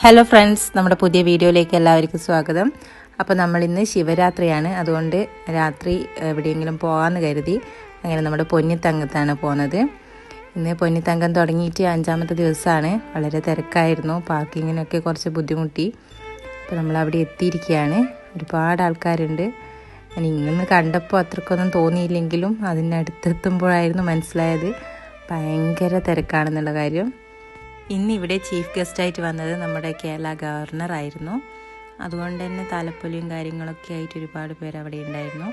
Hello friends നമ്മുടെ പുതിയ വീഡിയോയിലേക്ക് എല്ലാവർക്കും സ്വാഗതം. അപ്പോൾ നമ്മളിന്ന് ശിവരാത്രിയാണ്. അതുകൊണ്ട് രാത്രി എവിടെയെങ്കിലും പോകാമെന്ന് കരുതി അങ്ങനെ നമ്മുടെ പൊന്നിത്തങ്കത്താണ് പോകുന്നത് ഇന്ന് പൊന്നിത്തങ്കം തുടങ്ങിയിട്ട് അഞ്ചാമത്തെ ദിവസമാണ്. വളരെ തിരക്കായിരുന്നു. പാർക്കിങ്ങിനൊക്കെ കുറച്ച് ബുദ്ധിമുട്ടി. അപ്പോൾ നമ്മൾ അവിടെ എത്തിയിരിക്കുകയാണ്. ഒരുപാട് ആൾക്കാരുണ്ട്. ഞാൻ ഇങ്ങനെ കണ്ടപ്പോൾ അത്രക്കൊന്നും തോന്നിയില്ലെങ്കിലും അതിനടുത്തെത്തുമ്പോഴായിരുന്നു മനസ്സിലായത്. ഭയങ്കര തിരക്കാണെന്നുള്ള കാര്യം. ഇന്ന് ഇവിടെ ചീഫ് ഗസ്റ്റായിട്ട് വന്നത് നമ്മുടെ കേരള ഗവർണർ ആയിരുന്നു. അതുകൊണ്ട് തന്നെ താലപ്പൊലിയും കാര്യങ്ങളൊക്കെ ആയിട്ട് ഒരുപാട് പേര് അവിടെ ഉണ്ടായിരുന്നു.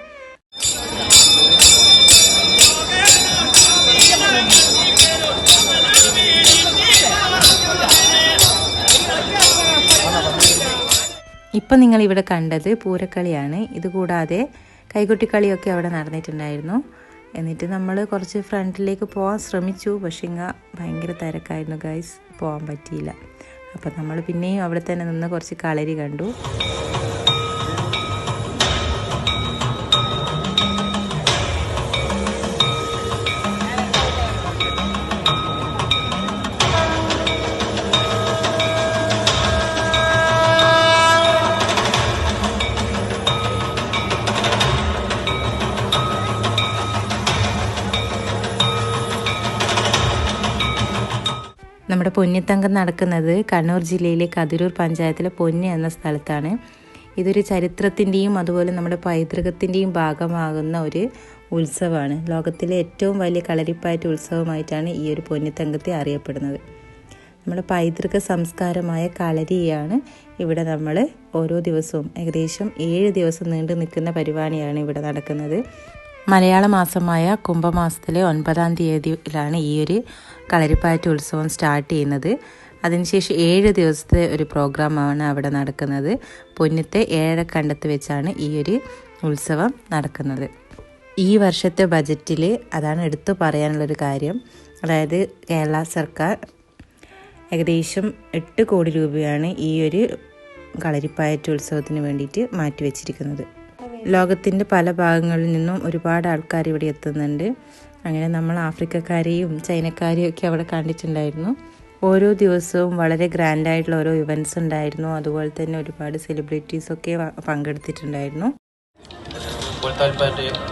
ഇപ്പം നിങ്ങൾ ഇവിടെ കണ്ടത് പൂരക്കളിയാണ്. ഇതുകൂടാതെ കൈകൊട്ടിക്കളിയൊക്കെ അവിടെ നടന്നിട്ടുണ്ടായിരുന്നു. എന്നിട്ട് നമ്മൾ കുറച്ച് ഫ്രണ്ടിലേക്ക് പോകാൻ ശ്രമിച്ചു. പക്ഷേ ഇങ്ങ ഭയങ്കര തിരക്കായിരുന്നു ഗൈസ് പോകാൻ പറ്റിയില്ല. അപ്പം നമ്മൾ പിന്നെയും അവിടെ തന്നെ നിന്ന് കുറച്ച് കളരി കണ്ടു. നമ്മുടെ പൊന്നിത്തങ്കം നടക്കുന്നത് കണ്ണൂർ ജില്ലയിലെ കതിരൂർ പഞ്ചായത്തിലെ പൊന്നി എന്ന സ്ഥലത്താണ്. ഇതൊരു ചരിത്രത്തിന്റെയും അതുപോലെ നമ്മുടെ പൈതൃകത്തിന്റെയും ഭാഗമാകുന്ന ഒരു ഉത്സവമാണ്. ലോകത്തിലെ ഏറ്റവും വലിയ കളരിപ്പാറ്റ് ഉത്സവമായിട്ടാണ് ഈ ഒരു പൊന്നിത്തങ്കത്തെ അറിയപ്പെടുന്നത്. നമ്മുടെ പൈതൃക സംസ്കാരമായ കളരിയാണ് ഇവിടെ നമ്മൾ ഓരോ ദിവസവും ഏകദേശം ഏഴ് ദിവസം നീണ്ടു നിൽക്കുന്ന പരിപാടിയാണ് ഇവിടെ നടക്കുന്നത്. മലയാള മാസമായ കുംഭമാസത്തിലെ ഒൻപതാം തീയതിയിലാണ് ഈ ഒരു കളരിപ്പാറ്റ് ഉത്സവം സ്റ്റാർട്ട് ചെയ്യുന്നത്. അതിനുശേഷം ഏഴ് ദിവസത്തെ ഒരു പ്രോഗ്രാമാണ് അവിടെ നടക്കുന്നത്. പൊന്നത്തെ ഏഴരക്കണ്ടത്ത് വെച്ചാണ് ഈ ഒരു ഉത്സവം നടക്കുന്നത്. ഈ വർഷത്തെ ബജറ്റിൽ അതാണ് എടുത്തു പറയാനുള്ളൊരു കാര്യം. അതായത് കേരള സർക്കാർ ഏകദേശം എട്ട് കോടി രൂപയാണ് ഈ ഒരു കളരിപ്പായറ്റ് ഉത്സവത്തിന് വേണ്ടിയിട്ട് മാറ്റിവെച്ചിരിക്കുന്നത്. ലോകത്തിന്റെ പല ഭാഗങ്ങളിൽ നിന്നും ഒരുപാട് ആൾക്കാർ ഇവിടെ എത്തുന്നുണ്ട്. അങ്ങനെ നമ്മൾ ആഫ്രിക്കക്കാരെയും ചൈനക്കാരെയും ഒക്കെ അവിടെ കണ്ടിട്ടുണ്ടായിരുന്നു. ഓരോ ദിവസവും വളരെ ഗ്രാൻഡായിട്ടുള്ള ഓരോ ഇവന്റ്സ് ഉണ്ടായിരുന്നു. അതുപോലെ തന്നെ ഒരുപാട് സെലിബ്രിറ്റീസ് ഒക്കെ പങ്കെടുത്തിട്ടുണ്ടായിരുന്നു.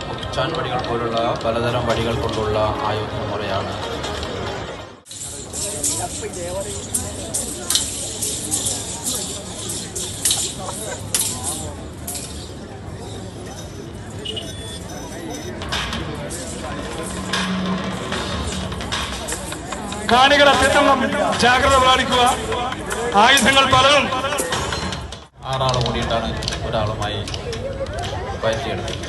മുച്ചാൻ വടികൾ പോലുള്ള പലതരം വടികൾ കൊണ്ടുള്ള ആയോധന മുറയാണ്. കാണികൾ അത്യന്തം ജാഗ്രത പാലിക്കുക. ആയുധങ്ങൾ പലതും ആറാൾ കൂടിയിട്ടാണ് ഒരാളുമായി പറ്റിയെടുത്തത്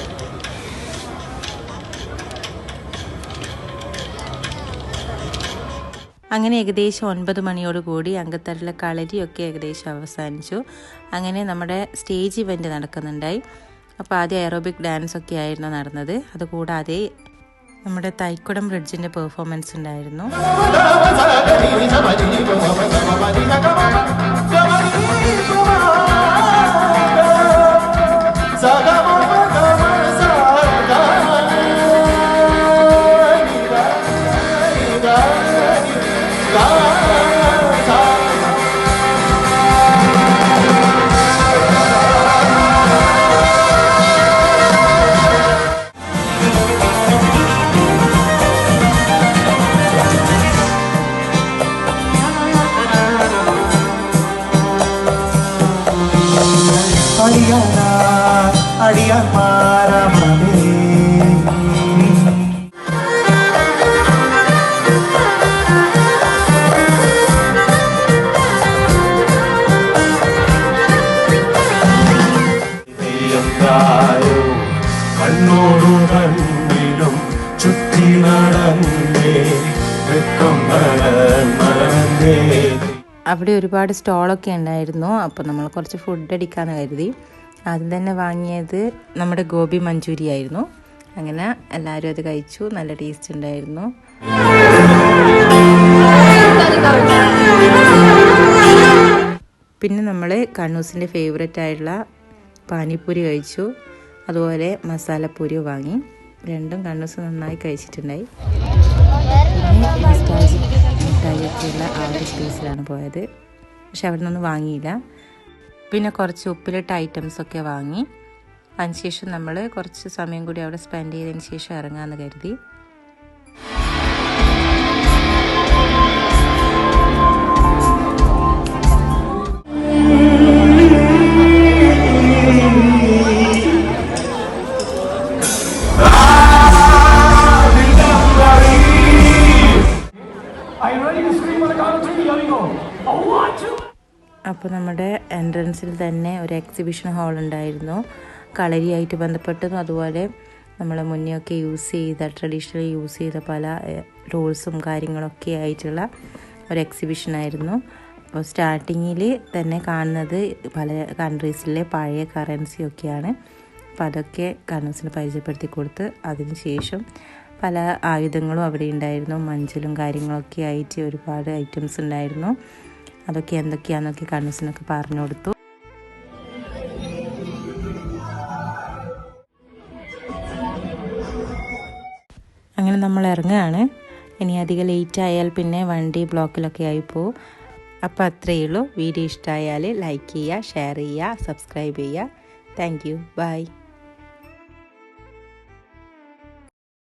അങ്ങനെ ഏകദേശം ഒൻപത് മണിയോടുകൂടി അങ്കത്തറിലെ കളരിയൊക്കെ ഏകദേശം അവസാനിച്ചു. അങ്ങനെ നമ്മുടെ സ്റ്റേജ് ഇവന്റ് നടക്കുന്നുണ്ടായി. അപ്പോൾ ആദ്യം എയറോബിക് ഡാൻസ് ഒക്കെ ആയിരുന്നു നടന്നത്. അതുകൂടാതെ നമ്മുടെ തൈക്കുടം ബ്രിഡ്ജിന്റെ പെർഫോമൻസ് ഉണ്ടായിരുന്നു അടിയാനാ അടിയാൻ മാറാമേ തെയ്യന്തായോ കണ്ണോടു കണ്ണിലും ചുറ്റി നടന്നേ വെക്കം നടന്നേ അവിടെ ഒരുപാട് സ്റ്റോളൊക്കെ ഉണ്ടായിരുന്നു. അപ്പോൾ നമ്മൾ കുറച്ച് ഫുഡ് അടിക്കാമെന്ന് കരുതി. ആദ്യം തന്നെ വാങ്ങിയത് നമ്മുടെ ഗോപി മഞ്ചൂരി ആയിരുന്നു. അങ്ങനെ എല്ലാവരും അത് കഴിച്ചു. നല്ല ടേസ്റ്റ് ഉണ്ടായിരുന്നു. പിന്നെ നമ്മൾ കണ്ണൂസിന്റെ ഫേവററ്റ് ആയിട്ടുള്ള പാനിപ്പൂരി കഴിച്ചു. അതുപോലെ മസാലപ്പൂരി വാങ്ങി. രണ്ടും കണ്ണൂസ് നന്നായി കഴിച്ചിട്ടുണ്ടായി. പിന്നെ ആ ഒരു സ്പേസിലാണ് പോയത്. പക്ഷെ അവിടെ നിന്നൊന്നും വാങ്ങിയില്ല. പിന്നെ കുറച്ച് ഉപ്പിലിട്ട ഐറ്റംസൊക്കെ വാങ്ങി. അതിനുശേഷം നമ്മൾ കുറച്ച് സമയം കൂടി അവിടെ സ്പെൻഡ് ചെയ്തതിന് ശേഷം ഇറങ്ങാമെന്ന് കരുതി. അപ്പോൾ നമ്മുടെ എൻട്രൻസിൽ തന്നെ ഒരു എക്സിബിഷൻ ഹാൾ ഉണ്ടായിരുന്നു. കളരിയായിട്ട് ബന്ധപ്പെട്ടതും അതുപോലെ നമ്മൾ മുന്നെയൊക്കെ യൂസ് ചെയ്ത ട്രഡീഷണലി യൂസ് ചെയ്ത പല റൂൾസും കാര്യങ്ങളൊക്കെ ആയിട്ടുള്ള ഒരു എക്സിബിഷൻ ആയിരുന്നു. അപ്പോൾ സ്റ്റാർട്ടിങ്ങിൽ തന്നെ കാണുന്നത് പല കൺട്രീസിലെ പഴയ കറൻസിയൊക്കെയാണ് അപ്പോൾ അതൊക്കെ കണ്ണൂസിന് പരിചയപ്പെടുത്തി കൊടുത്ത് അതിനുശേഷം പല ആയുധങ്ങളും അവിടെ ഉണ്ടായിരുന്നു. മഞ്ചലും കാര്യങ്ങളൊക്കെ ആയിട്ട് ഒരുപാട് ഐറ്റംസ് ഉണ്ടായിരുന്നു. അതൊക്കെ എന്തൊക്കെയാണെന്നൊക്കെ കണ്ണൂസിനൊക്കെ പറഞ്ഞു കൊടുത്തു അങ്ങനെ നമ്മൾ ഇറങ്ങുകയാണ്. ഇനി അധികം ലേറ്റ് ആയാൽ പിന്നെ വണ്ടി ബ്ലോക്കിലൊക്കെ ആയിപ്പോ അപ്പോൾ അത്രയേ ഉള്ളൂ. വീഡിയോ ഇഷ്ടമായാൽ ലൈക്ക് ചെയ്യുക ഷെയർ ചെയ്യുക സബ്സ്ക്രൈബ് ചെയ്യുക. Thank you by